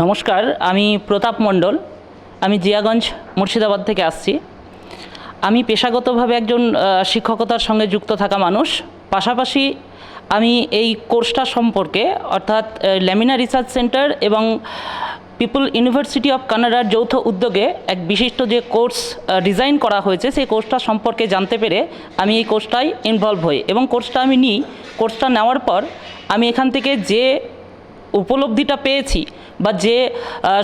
নমস্কার, আমি প্রতাপ মণ্ডল। আমি জিয়াগঞ্জ, মুর্শিদাবাদ থেকে আসছি। আমি পেশাগতভাবে একজন শিক্ষকতার সঙ্গে যুক্ত থাকা মানুষ। পাশাপাশি আমি এই কোর্সটা সম্পর্কে, অর্থাৎ ল্যামিনা রিসার্চ সেন্টার এবং পিপল ইউনিভার্সিটি অফ কানাডার যৌথ উদ্যোগে এক বিশিষ্ট যে কোর্স ডিজাইন করা হয়েছে, সেই কোর্সটা সম্পর্কে জানতে পেরে আমি এই কোর্সটাই ইনভলভ হই। এবং কোর্সটা আমি নিই। কোর্সটা নেওয়ার পর আমি এখান থেকে যে উপলব্ধিটা পেয়েছি বা যে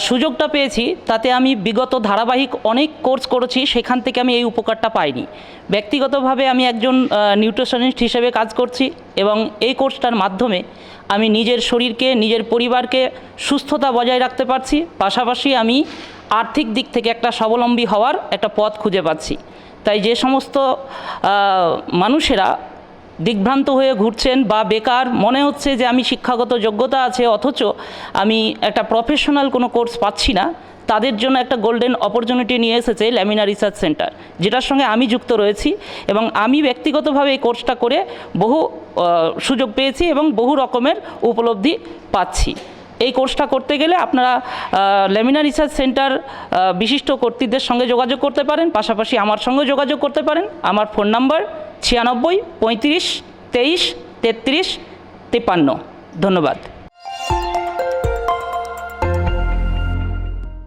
সুযোগটা পেয়েছি, তাতে আমি বিগত ধারাবাহিক অনেক কোর্স করেছি, সেখান থেকে আমি এই উপকারটা পাইনি। ব্যক্তিগতভাবে আমি একজন নিউট্রিশনিস্ট হিসেবে কাজ করছি এবং এই কোর্সটার মাধ্যমে আমি নিজের শরীরকে, নিজের পরিবারকে সুস্থতা বজায় রাখতে পারছি। পাশাপাশি আমি আর্থিক দিক থেকে একটা স্বাবলম্বী হওয়ার একটা পথ খুঁজে পাচ্ছি। তাই যে সমস্ত মানুষেরা দিগ্ভ্রান্ত হয়ে ঘুরছেন বা বেকার, মনে হচ্ছে যে আমি শিক্ষাগত যোগ্যতা আছে, অথচ আমি একটা প্রফেশনাল কোনো কোর্স পাচ্ছি না। তাদের জন্য একটা গোল্ডেন অপরচুনিটি নিয়ে এসেছে ল্যামিনা রিসার্চ সেন্টার যেটার সঙ্গে আমি যুক্ত রয়েছি এবং আমি ব্যক্তিগতভাবে এই কোর্সটা করে বহু সুযোগ পেয়েছি এবং বহু রকমের উপলব্ধি পাচ্ছি। এই কোর্সটা করতে গেলে আপনারা লেমিনা রিসার্চ সেন্টার বিশিষ্ট কর্তৃদের সঙ্গে যোগাযোগ করতে পারেন, পাশাপাশি আমার সঙ্গে যোগাযোগ করতে পারেন। আমার ফোন নাম্বার ছিয়ানব্বই পঁয়ত্রিশ তেইশ তেত্রিশ তিপ্পান্ন। ধন্যবাদ।